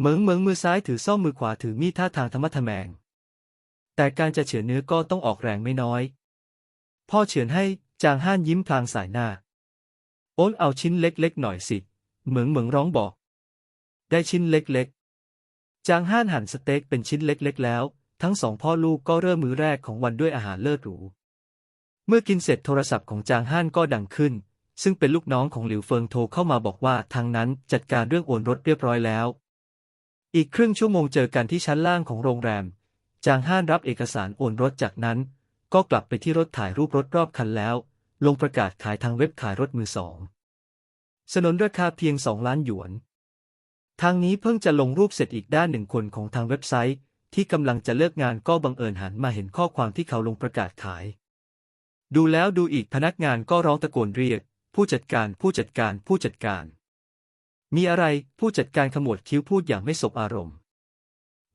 เหมิงเหมิงมือซ้ายถือซ่อมมือขวาถือมีดท่าทางธรรมะทแมง แต่การจะเฉือนเนื้อก็ต้องออกแรงไม่น้อย พ่อเฉือนให้จางห้านยิ้มพลางสายหน้า โอนเอาชิ้นเล็กๆหน่อยสิ เหมิงเหมิงร้องบอก ได้ชิ้นเล็กๆ จางห้านหั่นสเต็กเป็นชิ้นเล็กๆ แล้ว ทั้งสองพ่อลูกก็เริ่มมื้อแรกของวันด้วยอาหารเลิศหรู เมื่อกินเสร็จโทรศัพท์ของจางห้านก็ดังขึ้น ซึ่งเป็นลูกน้องของหลิวเฟิงโทรเข้ามาบอกว่าทางนั้นจัดการเรื่องโอนรถเรียบร้อยแล้ว อีกครึ่งชั่วโมงเจอกันที่ชั้นล่างของโรงแรม จางห้านรับเอกสารโอนรถจากนั้น ก็กลับไปที่รถถ่ายรูปรถรอบคันแล้ว ลงประกาศขายทางเว็บขายรถมือสองสนนราคาเพียงสองล้านหยวน ทางนี้เพิ่งจะลงรูปเสร็จอีกด้านหนึ่งคนของทางเว็บไซต์ ที่กำลังจะเลิกงานก็บังเอิญหันมาเห็นข้อความที่เขาลงประกาศขาย ดูแล้วดูอีกพนักงานก็ร้องตะโกนเรียก ผู้จัดการผู้จัดการผู้จัดการ มีอะไรผู้จัดการขมวดคิ้วพูดอย่างไม่สบอารมณ์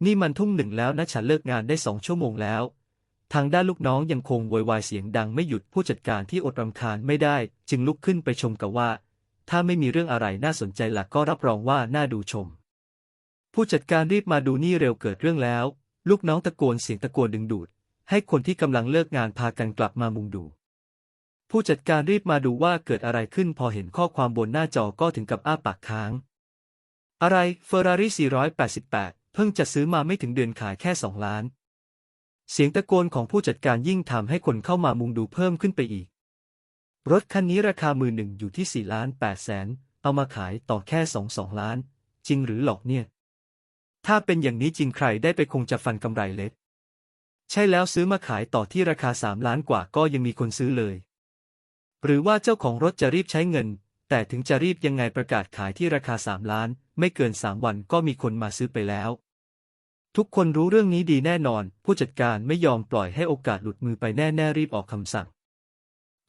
นี่มันทุ่มหนึ่งแล้วนะฉันเลิกงานได้สองชั่วโมงแล้ว ทางด้านลูกน้องยังคงโวยวายเสียงดังไม่หยุดผู้จัดการที่อดรำคาญไม่ได้ จึงลุกขึ้นไปชมกับว่า ถ้าไม่มีเรื่องอะไรน่าสนใจหลักก็รับรองว่าน่าดูชม ผู้จัดการรีบมาดูนี่เร็วเกิดเรื่องแล้ว ลูกน้องตะโกนเสียงตะโกนดึงดูด ให้คนที่กำลังเลิกงานพากันกลับมามุงดู ผู้จัดการรีบมาดูว่าเกิดอะไรขึ้นพอเห็นข้อความบนหน้าจอก็ถึงกับอ้าปากค้าง อะไรเฟอร์รารี่488 เพิ่งจะซื้อมาไม่ถึงเดือนขายแค่สองล้าน เสียงตะโกนของผู้จัดการยิ่งทำให้คนเข้ามามุงดูเพิ่มขึ้นไปอีก รถคันนี้ราคามือหนึ่งอยู่ที่ 4 ล้าน8แสน เอามาขายต่อแค่สองสองล้าน จริงหรือหลอกเนี่ย ถ้าเป็นอย่างนี้จริงใครได้ไปคงจะฟันกำไรเล็ก ใช่แล้วซื้อมาขายต่อที่ราคาสามล้านกว่าก็ยังมีคนซื้อเลย หรือว่าเจ้าของรถจะรีบใช้เงิน แต่ถึงจะรีบยังไงประกาศขายที่ราคาสามล้าน ไม่เกินสามวันก็มีคนมาซื้อไปแล้ว ทุกคนรู้เรื่องนี้ดีแน่นอน ผู้จัดการไม่ยอมปล่อยให้โอกาสหลุดมือไปแน่ๆรีบออกคำสั่ง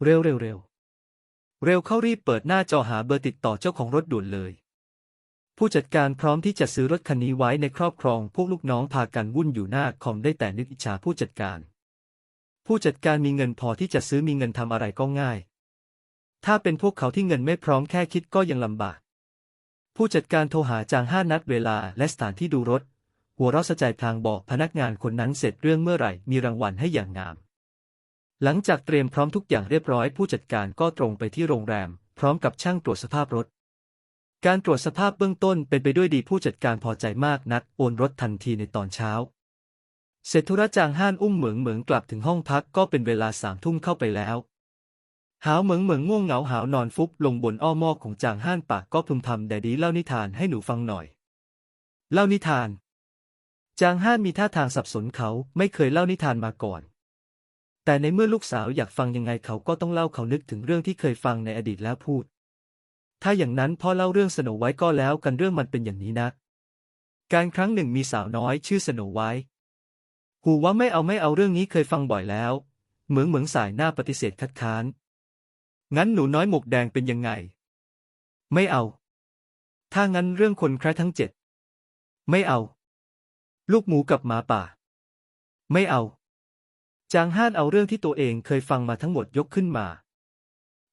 เร็วเร็วเร็วเร็วเข้ารีบเปิดหน้าจอหาเบอร์ติดต่อเจ้าของรถด่วนเลย ผู้จัดการพร้อมที่จะซื้อรถคันนี้ไว้ในครอบครอง พวกลูกน้องพากันวุ่นอยู่หน้าคอมได้แต่นึกอิจฉาผู้จัดการ ผู้จัดการมีเงินพอที่จะซื้อมีเงินทำอะไรก็ง่าย ถ้าเป็นพวกเขาที่เงินไม่พร้อมแค่คิดก็ยังลำบาก ผู้จัดการโทรหาจางห้านัดเวลาและสถานที่ดูรถ หัวเราะสะใจพลางบอกพนักงานคนนั้นเสร็จเรื่องเมื่อไหร่มีรางวัลให้อย่างงาม หลังจากเตรียมพร้อมทุกอย่างเรียบร้อย ผู้จัดการก็ตรงไปที่โรงแรม พร้อมกับช่างตรวจสภาพรถ การตรวจสภาพเบื้องต้นเป็นไปด้วยดีผู้จัดการพอใจมากนัดโอนรถทันทีในตอนเช้า เสร็จธุระจางห้านอุ้มเหมืองเหมืองกลับถึงห้องพักก็เป็นเวลาสามทุ่มเข้าไปแล้ว หาวเหมืองเหมืองง่วงเหงาหาวนอนฟุบลงบนอ้อมอกของจางห้านปากก็พึมพำแดดีเล่านิทานให้หนูฟังหน่อย เล่านิทาน จางห้านมีท่าทางสับสนเขาไม่เคยเล่านิทานมาก่อน แต่ในเมื่อลูกสาวอยากฟังยังไงเขาก็ต้องเล่าเขานึกถึงเรื่องที่เคยฟังในอดีตแล้วพูด ถ้าอย่างนั้นพ่อเล่าเรื่องสโนไว้ก็แล้วกันเรื่องมันเป็นอย่างนี้นะ การครั้งหนึ่งมีสาวน้อยชื่อสโนไว้ หูว่าไม่เอาไม่เอาเรื่องนี้เคยฟังบ่อยแล้ว เหมืองเหมืองสายหน้าปฏิเสธคัดค้าน งั้นหนูน้อยหมวกแดงเป็นยังไง ไม่เอา ถ้างั้นเรื่องคนแคระทั้งเจ็ด ไม่เอา ลูกหมูกับหมาป่า ไม่เอา จางห้านเอาเรื่องที่ตัวเองเคยฟังมาทั้งหมดยกขึ้นมา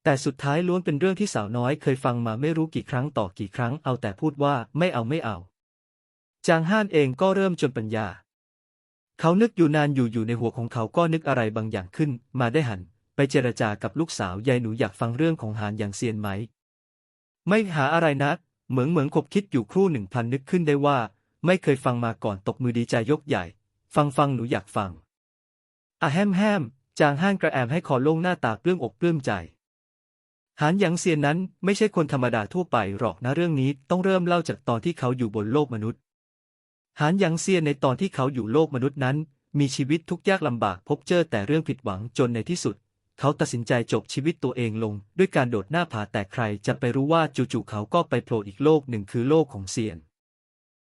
แต่สุดท้ายล้วนเป็นเรื่องที่สาวน้อยเคยฟังมาไม่รู้กี่ครั้งต่อกี่ครั้งเอาแต่พูดว่าไม่เอาไม่เอา จางห้านเองก็เริ่มจนปัญญา เขานึกอยู่นานอยู่อยู่ในหัวของเขาก็นึกอะไรบางอย่างขึ้นมาได้หัน ไปเจรจากับลูกสาวยายหนูอยากฟังเรื่องของหานอย่างเซียนไหม ไม่หาอะไรนะ เหมืองเหมืองคบคิดอยู่ครู่หนึ่งพันนึกขึ้นได้ว่า ไม่เคยฟังมาก่อนตกมือดีใจยกใหญ่ ฟังฟังหนูอยากฟังอะแฮมแฮมจางห้านกระแอมให้คอโล่งหน้าตาเปลื้องอกเปลื้มใจ หานหยางเซียนนั้นไม่ใช่คนธรรมดาทั่วไปหรอกนะเรื่องนี้ต้องเริ่มเล่าจากตอนที่เขาอยู่บนโลกมนุษย์ หานหยางเซียนในตอนที่เขาอยู่โลกมนุษย์นั้น มีชีวิตทุกยากลำบากพบเจอแต่เรื่องผิดหวังจนในที่สุด เขาตัดสินใจจบชีวิตตัวเองลง ด้วยการโดดหน้าผาแต่ใครจะไปรู้ว่าจู่ๆเขาก็ไปโผล่อีกโลกหนึ่งคือโลกของเซียน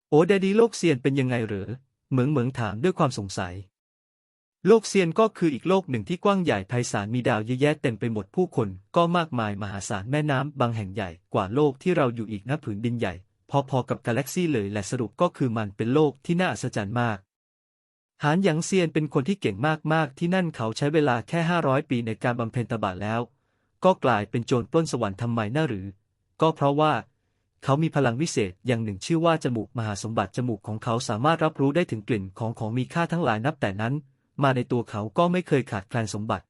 โอ้แดดีโลกเซียนเป็นยังไงเหรอเหมืองเหมืองถามด้วยความสงสัย โลกเซียนก็คืออีกโลกหนึ่งที่กว้างใหญ่ไพศาลมีดาวเยอะแยะเต็มไปหมดผู้คน ก็มากมายมหาศาลแม่น้ำบางแห่งใหญ่กว่าโลกที่เราอยู่อีกนะผืนดินใหญ่ พอๆกับกาแล็กซี่เลยและสรุปก็คือมันเป็นโลกที่น่าอัศจรรย์มาก หานหยางเซียนเป็นคนที่เก่งมากๆ ที่นั่นเขาใช้เวลาแค่ 500 ปีในการบำเพ็ญตบะแล้ว ก็กลายเป็นโจรปล้นสวรรค์ทำไมน่าหรือ ก็เพราะว่า เขามีพลังวิเศษอย่างหนึ่งชื่อว่าจมูกมหาสมบัติจมูกของเขาสามารถรับรู้ได้ถึงกลิ่นของของมีค่าทั้งหลายนับแต่นั้น มาในตัวเขาก็ไม่เคยขาดแคลนสมบัติ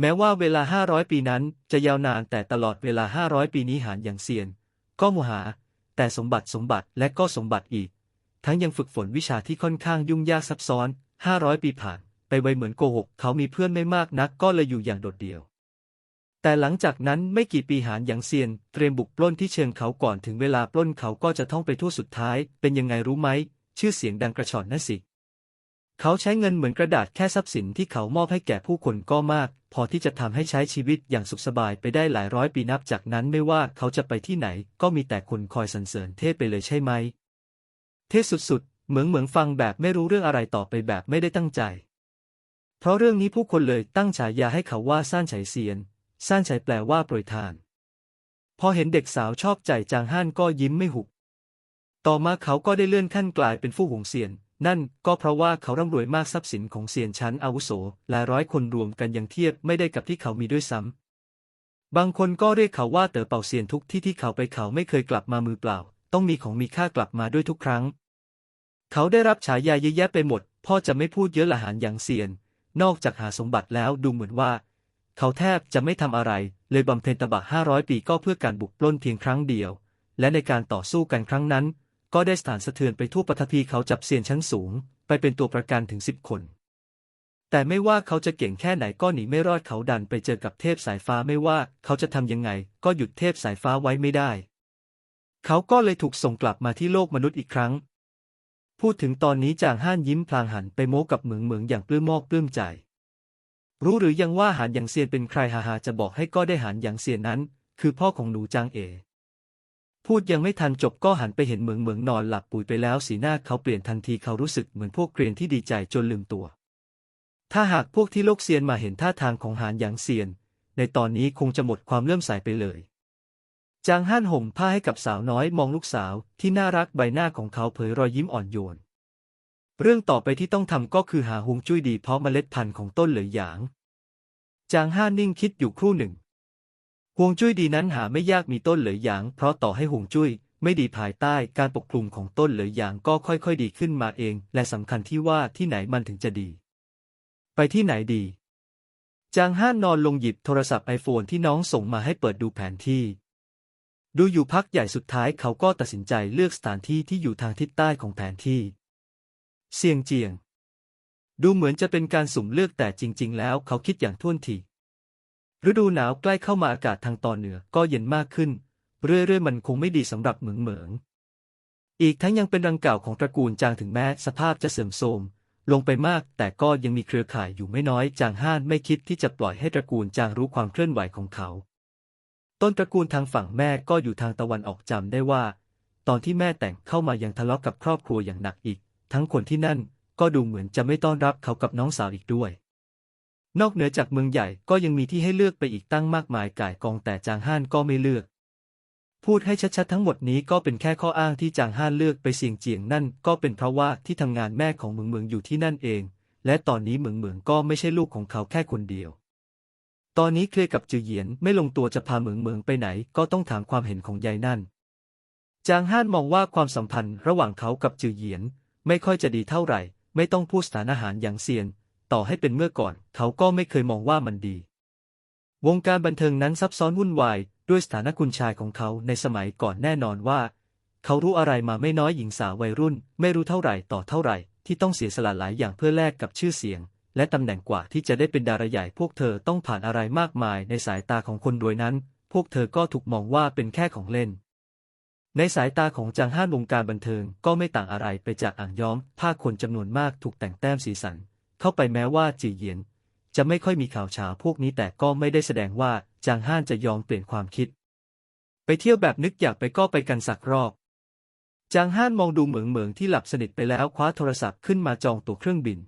แม้ว่าเวลา 500 ปีนั้นจะยาวนานแต่ตลอดเวลา 500 ปีนี้หานอย่างเซียน ก็มหา แต่สมบัติสมบัติและก็สมบัติอีก ทั้งยังฝึกฝนวิชาที่ค่อนข้างยุ่งยากซับซ้อน 500 ปีผ่าน ไปไวเหมือนโกหก เขามีเพื่อนไม่มากนักก็เลยอยู่อย่างโดดเดี่ยว แต่หลังจากนั้นไม่กี่ปีหานหยางเซียน เตรียมบุกปล้นที่เชิงเขาก่อนถึงเวลาปล้นเขาก็จะท่องไปทั่วสุดท้าย เป็นยังไงรู้ไหม ชื่อเสียงดังกระชอนนั่นสิ เขาใช้เงินเหมือนกระดาษแค่ทรัพย์สินที่เขามอบให้แก่ผู้คนก็มาก พอที่จะทำให้ใช้ชีวิตอย่างสุขสบายไปได้หลายร้อยปีนับจากนั้นไม่ว่าเขาจะไปที่ไหน ก็มีแต่คนคอยสรรเสริญเทพไปเลยใช่ไหม เทพสุดๆ เหมืองเหมืองฟังแบบไม่รู้เรื่องอะไรต่อไปแบบไม่ได้ตั้งใจ เพราะเรื่องนี้ผู้คนเลยตั้งฉายาให้เขาว่าซ่านไฉเซียนซ่านไฉแปลว่าโปรยทาน พอเห็นเด็กสาวชอบใจจางฮั่นก็ยิ้มไม่หุบ ต่อมาเขาก็ได้เลื่อนขั้นกลายเป็นผู้หงเซียน นั่นก็เพราะว่าเขาร่ำรวยมากทรัพย์สินของเซียนชั้นอาวุโสหลายร้อยคนรวมกันยังเทียบไม่ได้กับที่เขามีด้วยซ้ำบางคนก็เรียกเขาว่าเต๋อเป่าเซียนทุกที่ที่เขาไปเขาไม่เคยกลับมามือเปล่า ต้องมีของมีค่ากลับมาด้วยทุกครั้ง เขาได้รับฉายาเยอะแยะไปหมด พ่อจะไม่พูดเยอะละหารอย่างเซียน นอกจากหาสมบัติแล้วดูเหมือนว่า เขาแทบจะไม่ทำอะไร เลยบำเพ็ญตบะห้าร้อยปีก็เพื่อการบุกปล้นเพียงครั้งเดียว และในการต่อสู้กันครั้งนั้น ก็ได้สถานสะเทือนไปทั่วปฐพีเขาจับเซียนชั้นสูง ไปเป็นตัวประกันถึงสิบคนแต่ไม่ว่าเขาจะเก่งแค่ไหนก็หนีไม่รอดเขาดันไปเจอกับเทพสายฟ้าไม่ว่าเขาจะทำยังไง ก็หยุดเทพสายฟ้าไว้ไม่ได้ เขาก็เลยถูกส่งกลับมาที่โลกมนุษย์อีกครั้ง พูดถึงตอนนี้จางห้านยิ้มพลางหันไปโม้กับเหมืองเหมืองอย่างปลื้มมอกปลื้มใจ รู้หรือยังว่าหานหยางเซียนเป็นใครฮาฮาจะบอกให้ก็ได้หานหยางเซียนนั้น คือพ่อของหนูจางเอ พูดยังไม่ทันจบก็หันไปเห็นเหมืองเหมืองนอนหลับปุ๋ยไปแล้วสีหน้าเขาเปลี่ยนทันทีเขารู้สึกเหมือนพวกเกรียนที่ดีใจจนลืมตัว ถ้าหากพวกที่โลกเซียนมาเห็นท่าทางของหานหยางเซียน ในตอนนี้คงจะหมดความเลื่อมใสไปเลย จางฮั่นห่มผ้าให้กับสาวน้อยมองลูกสาวที่น่ารักใบหน้าของเขาเผยรอยยิ้มอ่อนโยน เรื่องต่อไปที่ต้องทำก็คือหาฮวงจุ้ยดีเพราะเมล็ดพันธุ์ของต้นเหลยหยาง จางห้านิ่งคิดอยู่ครู่หนึ่งฮวงจุ้ยดีนั้นหาไม่ยากมีต้นเหลยหยาง เพราะต่อให้ฮวงจุ้ยไม่ดีภายใต้การปกคลุมของต้นเหลยหยางก็ค่อยๆ ดีขึ้นมาเอง และสำคัญที่ว่าที่ไหนมันถึงจะดี ไปที่ไหนดี จางห้านนอนลงหยิบโทรศัพท์ไอโฟนที่น้องส่งมาให้เปิดดูแผนที่ ดูอยู่พักใหญ่สุดท้ายเขาก็ตัดสินใจเลือกสถานที่ที่อยู่ทางทิศใต้ของแผนที่ เซียงเจียง ดูเหมือนจะเป็นการสุ่มเลือกแต่จริง ๆ แล้วเขาคิดอย่างท่วนทีฤดูหนาวใกล้เข้ามาอากาศทางตอนเหนือก็เย็นมากขึ้น เรื่อยๆมันคงไม่ดีสำหรับเหมืองเหมือง อีกทั้งยังเป็นรังเก่าของตระกูลจางถึงแม้สภาพจะเสื่อมโทรมลงไปมากแต่ก็ยังมีเครือข่ายอยู่ไม่น้อยจางห้านไม่คิดที่จะปล่อยให้ตระกูลจางรู้ความเคลื่อนไหวของเขา ต้นตระกูลทางฝั่งแม่ก็อยู่ทางตะวันออกจำได้ว่า ตอนที่แม่แต่งเข้ามายังทะเลาะกับครอบครัวอย่างหนักอีก ทั้งคนที่นั่นก็ดูเหมือนจะไม่ต้อนรับเขากับน้องสาวอีกด้วย นอกเหนือจากเมืองใหญ่ก็ยังมีที่ให้เลือกไปอีกตั้งมากมายก่ายกองแต่จางห้านก็ไม่เลือก พูดให้ชัดๆทั้งหมดนี้ก็เป็นแค่ข้ออ้างที่จางห้านเลือกไปเสี่ยงเจียงนั่นก็เป็นเพราะว่าที่ทำงานแม่ของเมืองเมืองอยู่ที่นั่นเอง และตอนนี้เมืองเมืองก็ไม่ใช่ลูกของเขาแค่คนเดียว ตอนนี้เคลียร์กับจือเหยียนไม่ลงตัวจะพาเหมืองเมืองไปไหน ก็ต้องถามความเห็นของยายนั่น จางห้านมองว่าความสัมพันธ์ระหว่างเขากับจือเหยียน ไม่ค่อยจะดีเท่าไหร่ ไม่ต้องพูดสถานอาหารอย่างเซียน ต่อให้เป็นเมื่อก่อน เขาก็ไม่เคยมองว่ามันดี วงการบันเทิงนั้นซับซ้อนวุ่นวาย ด้วยสถานะคุณชายของเขาในสมัยก่อนแน่นอนว่า เขารู้อะไรมาไม่น้อยหญิงสาววัยรุ่น ไม่รู้เท่าไหร่ต่อเท่าไหร่ ที่ต้องเสียสละหลายอย่างเพื่อแลกกับชื่อเสียง และตำแหน่งกว่าที่จะได้เป็นดาราใหญ่พวกเธอต้องผ่านอะไรมากมายในสายตาของคนรวยนั้น พวกเธอก็ถูกมองว่าเป็นแค่ของเล่น ในสายตาของจางห้านวงการบันเทิงก็ไม่ต่างอะไรไปจากอ่างย้อมผ้าคนจำนวนมากถูกแต่งแต้มสีสัน เข้าไปแม้ว่าจีเหยียน จะไม่ค่อยมีข่าวเช้าพวกนี้แต่ก็ไม่ได้แสดงว่าจางห้านจะยอมเปลี่ยนความคิด ไปเที่ยวแบบนึกอยากไปก็ไปกันสักรอบจางห้านมองดูเหมืองเหมืองที่หลับสนิทไปแล้วคว้าโทรศัพท์ขึ้นมาจองตั๋วเครื่องบิน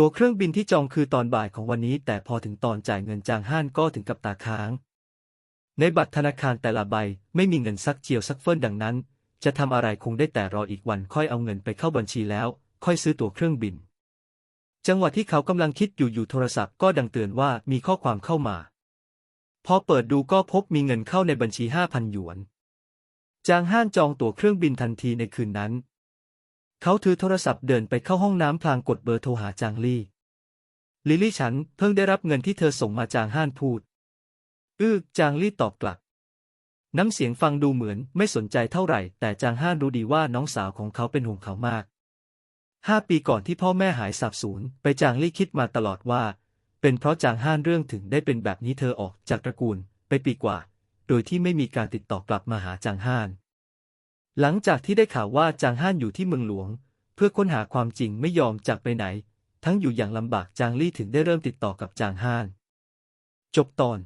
ตั๋วเครื่องบินที่จองคือตอนบ่ายของวันนี้ แต่พอถึงตอนจ่ายเงินจางห้านก็ถึงกับตาค้าง ในบัตรธนาคารแต่ละใบไม่มีเงินสักเจียวสักเฟินดังนั้น จะทำอะไรคงได้แต่รออีกวันค่อยเอาเงินไปเข้าบัญชีแล้ว ค่อยซื้อตั๋วเครื่องบิน จังหวะที่เขากำลังคิดอยู่อยู่โทรศัพท์ก็ดังเตือนว่ามีข้อความเข้ามา พอเปิดดูก็พบมีเงินเข้าในบัญชีห้าพันหยวน จางห้านจองตั๋วเครื่องบินทันทีในคืนนั้น เขาถือโทรศัพท์เดินไปเข้าห้องน้ำพลางกดเบอร์โทรหาจางลี่ ลิลี่ฉันเพิ่งได้รับเงินที่เธอส่งมาจางห้านพูด อื้อจางลี่ตอบกลับ น้ำเสียงฟังดูเหมือนไม่สนใจเท่าไหร่ แต่จางห้านรู้ดีว่าน้องสาวของเขาเป็นห่วงเขามากห้าปีก่อนที่พ่อแม่หายสาบสูญไปจางลี่คิดมาตลอดว่า เป็นเพราะจางห้านเรื่องถึงได้เป็นแบบนี้เธอออกจากตระกูล ไปปีกว่า โดยที่ไม่มีการติดต่อกลับมาหาจางห้าน หลังจากที่ได้ข่าวว่าจางฮานอยู่ที่เมืองหลวง เพื่อค้นหาความจริงไม่ยอมจากไปไหน ทั้งอยู่อย่างลำบากจางลี่ถึงได้เริ่มติดต่อกับจางฮานจบตอน